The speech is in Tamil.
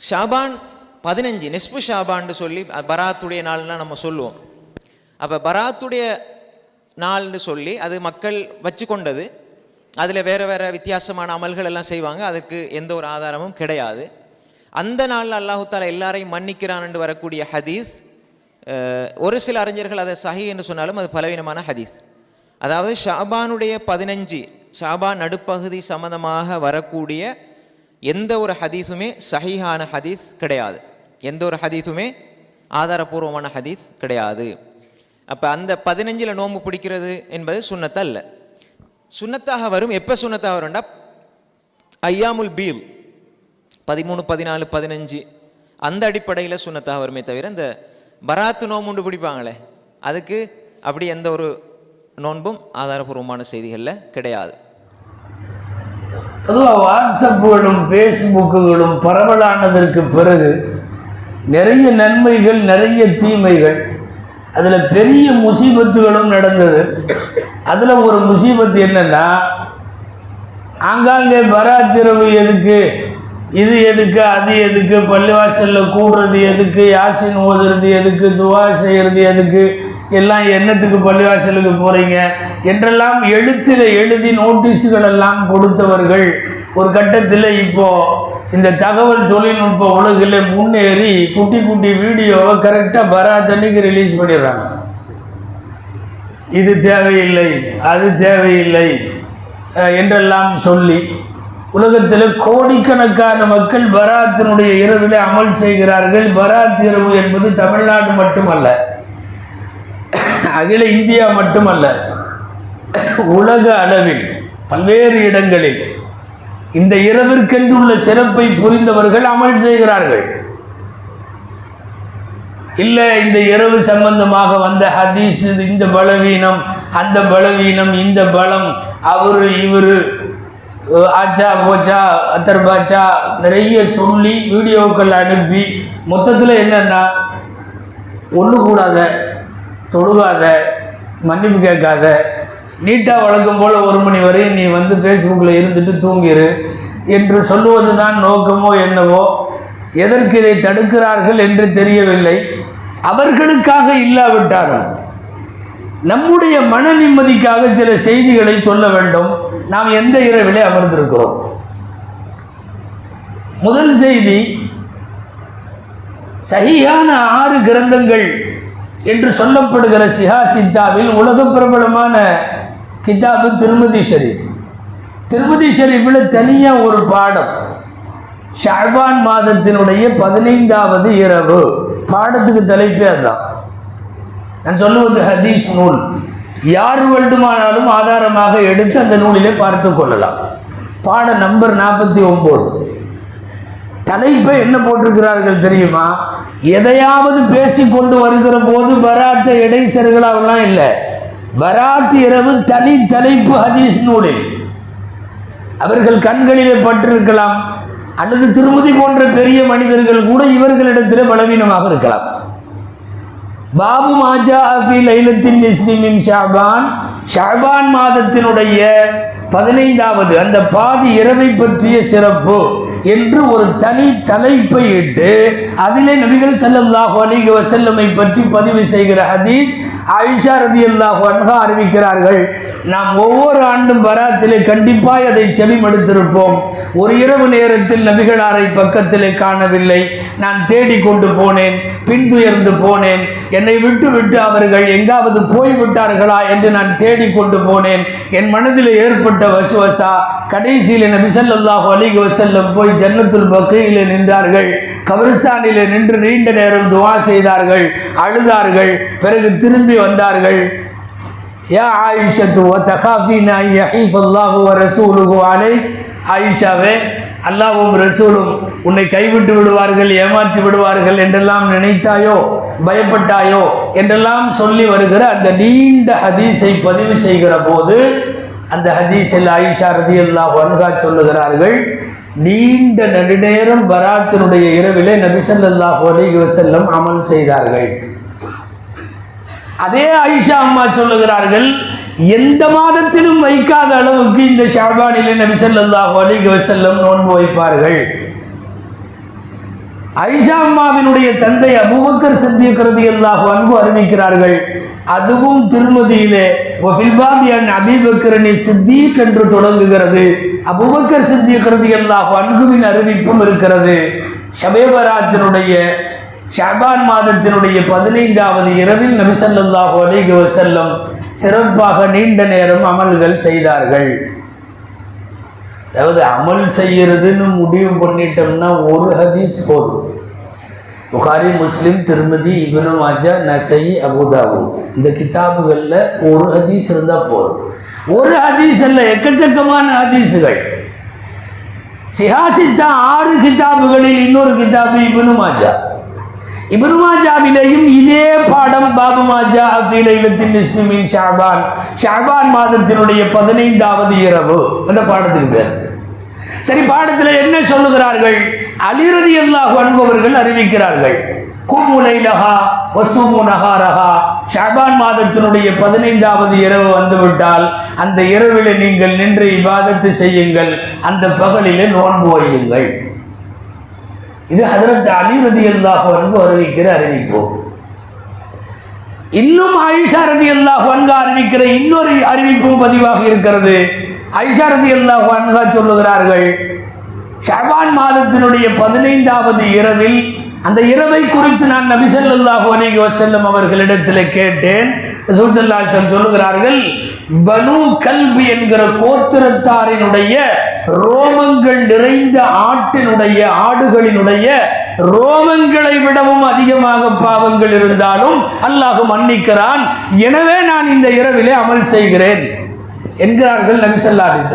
ஷாபான் பதினஞ்சு நெஸ்பு ஷாபான்னு சொல்லி பராத்துடைய நாள்லாம் நம்ம சொல்லுவோம். அப்போ பராத்துடைய நாள்னு சொல்லி அது மக்கள் வச்சு கொண்டது அதில் வேறு வேறு வித்தியாசமான அமல்கள் எல்லாம் செய்வாங்க. அதுக்கு எந்த ஒரு ஆதாரமும் கிடையாது. அந்த நாளில் அல்லாஹு எல்லாரையும் மன்னிக்கிறான் வரக்கூடிய ஹதீஸ் ஒரு சில அறிஞர்கள் அதை சஹி என்று சொன்னாலும் அது பலவீனமான ஹதீஸ். அதாவது ஷாபானுடைய பதினஞ்சு ஷாபான் நடுப்பகுதி சம்மந்தமாக வரக்கூடிய எந்த ஒரு ஹதீஸுமே சஹீஹான ஹதீஸ் கிடையாது. எந்த ஒரு ஹதீஸுமே ஆதாரபூர்வமான ஹதீஸ் கிடையாது. அப்போ அந்த பதினஞ்சில் நோன்பு பிடிக்கிறது என்பது சுன்னத்தா இல்லை சுன்னத்தாக வரும். எப்போ சுண்ணத்தாக வரும்டா ஐயாமுல் பீல் பதிமூணு பதினாலு பதினஞ்சு அந்த அடிப்படையில் சுண்ணத்தாக வருமே தவிர இந்த பராத்து நோம்புண்டு பிடிப்பாங்களே அதுக்கு அப்படி எந்த ஒரு நோன்பும் ஆதாரபூர்வமான செய்திகளில் கிடையாது. அதுவும் வாட்ஸ்அப்புகளும் ஃபேஸ்புக்குகளும் பரவலானதற்கு பிறகு நிறைய நன்மைகள் நிறைய தீமைகள் அதில் பெரிய முசீபத்துகளும் நடந்தது. அதில் ஒரு முசீபத்து என்னன்னா ஆங்காங்கே பராத்திரவு எதுக்கு? இது எதுக்கு? அது எதுக்கு? பள்ளிவாசலில் கூடுறது எதுக்கு? யாசின் ஓதுறது எதுக்கு? துவா செய்கிறது எதுக்கு? எல்லாம் என்னத்துக்கு பள்ளிவாசலுக்கு போகிறீங்க என்றெல்லாம் எழுத்தில் எழுதி நோட்டீஸுகள் எல்லாம் கொடுத்தவர்கள். ஒரு கட்டத்தில் இப்போது இந்த தகவல் தொழில்நுட்ப உலகில் முன்னேறி குட்டி குட்டி வீடியோவை கரெக்டாக பராத் ரிலீஸ் பண்ணிடுறாங்க. இது தேவையில்லை அது தேவையில்லை என்றெல்லாம் சொல்லி உலகத்தில் கோடிக்கணக்கான மக்கள் பராத்தினுடைய இரவில் அமல் செய்கிறார்கள். பராத் இரவு என்பது தமிழ்நாடு மட்டுமல்ல. அகில இந்தியா மட்டுமல்ல உலக அளவில் பல்வேறு இடங்களில் இந்த இரவிற்கென்றுள்ள சிறப்பை புரிந்தவர்கள் அமல் செய்கிறார்கள். இல்லை இந்த இரவு சம்பந்தமாக வந்த ஹதீஸ் இந்த பலவீனம் அந்த பலவீனம் இந்த பலம் அவரு இவரு ஆச்சா போச்சா அத்தர் பாச்சா நிறைய சொல்லி வீடியோக்கள் அனுப்பி மொத்தத்தில் என்னென்னா ஒன்று கூடாத தொழுகாத மன்னிப்பு கேட்காத நீட்டாக வழக்கம் போல் ஒரு மணி வரையும் நீ வந்து ஃபேஸ்புக்கில் இருந்துட்டு தூங்கிரு என்று சொல்லுவது தான் நோக்கமோ என்னவோ எதற்கு இதை தடுக்கிறார்கள் என்று தெரியவில்லை. அவர்களுக்காக இல்லாவிட்டாலும் நம்முடைய மன நிம்மதிக்காக சில செய்திகளை சொல்ல வேண்டும். நாம் எந்த இரவிலே அமர்ந்திருக்கிறோம்? முதல் செய்தி சரியான ஆறு கிரந்தங்கள் என்று சொல்லப்படுகிற சிஹா சித்தாவில் உலக பிரபலமான கிதாபு திருமதி ஷரீப். திருமதி ஷரீஃபில் தனியாக ஒரு பாடம். ஷாபான் மாதத்தினுடைய பதினைந்தாவது இரவு. பாடத்துக்கு தலைப்பே அதுதான். நான் சொல்லுவது ஹதீஸ் நூல். யார் வேண்டுமானாலும் ஆதாரமாக எடுத்து அந்த நூலிலே பார்த்து கொள்ளலாம். பாட நம்பர் நாற்பத்தி ஒம்பது. தலைப்பை என்ன போட்டிருக்கிறார்கள் தெரியுமா? எதையாவது பேசி கொண்டு வருகிற போது பராத்த இடைசர்களாவெல்லாம் இல்லை. பராத் இரவு தனி தலைப்பு ஹதீஸ் நூலில் அவர்கள் கண்களிலே பட்டிருக்கலாம். அல்லது திருமதி போன்ற பெரிய மனிதர்கள் கூட இவர்களிடத்தில் பலவீனமாக இருக்கலாம். பாபு மாஜா அபி லைலத்தின் நிஸ்லிமின் ஷாபான். ஷாபான் மாதத்தினுடைய பதினைந்தாவது அந்த பாதி இரவை பற்றிய சிறப்பு. என்று ஒரு தனி தலைப்பை இட்டு அதிலே நபிகள் ஸல்லல்லாஹு அலிக வஸல்லமை பற்றி பதிவு செய்கிற ஹதீஸ் ஆயிஷா ரலியல்லாஹு அன்ஹா அறிவிக்கிறார்கள். நாம் ஒவ்வொரு ஆண்டும் பராத்திலே கண்டிப்பாய் அதை செவிமடுத்திருப்போம். ஒரு இரவு நேரத்தில் நபிகளாரை பக்கத்திலே காணவில்லை. நான் தேடி கொண்டு போனேன் பின்துயர்ந்து போனேன். என்னை விட்டு விட்டு அவர்கள் எங்காவது போய்விட்டார்களா என்று நான் தேடி கொண்டு போனேன். என் மனதில் ஏற்பட்ட வசுவசா கடைசியில் நபி ஸல்லல்லாஹு அலைஹி போய் ஜன்னத்துல் பக்கையில் நின்றார்கள். கபிரிஸ்தானிலே நின்று நீண்ட நேரம் துவா செய்தார்கள் அழுதார்கள் பிறகு திரும்பி வந்தார்கள். யா ஆயிஷத்து வ தகாஃபினா யஹீஃப் அல்லாஹு வ அலை ஆயிஷாவே அல்லாவும் ரசூலும் உன்னை கைவிட்டு விடுவார்கள் ஏமாற்றி விடுவார்கள் என்றெல்லாம் நினைத்தாயோ பயப்பட்டாயோ என்றெல்லாம் சொல்லி வருகிற அந்த நீண்ட ஹதீஸை பதிவு செய்கிற போது அந்த ஹதீஸில் ஆயிஷா ரதி அல்லா வன்கா சொல்லுகிறார்கள் நீண்ட நெடுநேரம் பராத்தினுடைய இரவிலே நபிசல்லாஹ் ஸல்லல்லாஹு அலைஹி அமல் செய்தார்கள். அதே ஆயிஷா அம்மா சொல்லுகிறார்கள் எந்த மாதத்திலும் வைக்காத அளவுக்கு இந்த ஷாபானிலே நபி ஸல்லல்லாஹு அலைஹி நோன்பு வைப்பார்கள். ஐஷா அம்மாவினுடைய தந்தை அபுபக்கர் சித்திக் ரலியல்லாஹு அன்பு அறிவிக்கிறார்கள் அதுவும் திருமதியிலே ஃபில்பாபியன் அபீபக்கரனி சித்திக் என்று தொடங்குகிறது. அபுபக்கர் சித்திக் ரலியல்லாஹு அன்புவின் அறிவிப்பும் இருக்கிறது. ஷபேபராஜனுடைய ஷாபான் மாதத்தினுடைய பதினைந்தாவது இரவில் நபி அலிக அலைஹி சிறப்பாக நீண்ட நேரம் அமல்கள் செய்தார்கள். அதாவது அமல் செய்யறதுன்னு முடிவு பண்ணிட்டோம்னா ஒரு ஹதீஸ் போதும். புகாரி முஸ்லீம் திருமதி இப்னு மாஜா நசை அபுதாபு இந்த கிதாபுகளில் ஒரு ஹதீஸ் இருந்தால் போதும். ஒரு ஹதீஸ் அல்ல எக்கச்சக்கமான ஹதீஸுகள். சிஹாசித்தா ஆறு கிதாபுகளில் இன்னொரு கிதாபு இப்னு மாஜா. இபருமாஜாவிலேயும் இதே பாடம் பாபு மாஜா அஃபீலைலத்தின் இஸ்மின் ஷாபான். ஷாபான் மாதத்தினுடைய பதினைந்தாவது இரவு. அந்த பாடத்துக்கு பேர். சரி பாடத்தில் என்ன சொல்லுகிறார்கள்? அலிரதி அல்லாஹ் அன்பவர்கள் அறிவிக்கிறார்கள். குமுலை நகா வசுமு நகாரகா ஷாபான் மாதத்தினுடைய பதினைந்தாவது இரவு வந்துவிட்டால் அந்த இரவில் நீங்கள் நின்று இவாதத்து செய்யுங்கள். அந்த பகலிலே நோன்பு வையுங்கள். இது ஹதரத் அலி ரதி அல்லாஹ் அன்பு அறிவிக்கிற அறிவிப்பு. இன்னும் ஆயிஷா ரதி அல்லாஹ் அன்கா அறிவிக்கிற இன்னொரு அறிவிப்பும் பதிவாக இருக்கிறது. ஆயிஷா ரதி அல்லாஹ் அன்கா சொல்லுகிறார்கள் ஷபான் மாதத்தினுடைய பதினைந்தாவது இரவில் அந்த இரவை குறித்து நான் நபி அல்லாஹ் அலைஹி அவர்களிடத்தில் கேட்டேன். சொல்லுகிறார்கள் பனு கல்வி என்கிற கோத்திரத்தாரினுடைய ரோமங்கள் நிறைந்த ஆட்டினுடைய ஆடுகளினுடைய ரோமங்களை விடவும் அதிகமாக பாவங்கள் இருந்தாலும் அல்லாஹ் மன்னிக்கிறான். எனவே நான் இந்த இரவிலே அமல் செய்கிறேன் என்கிறார்கள் நபி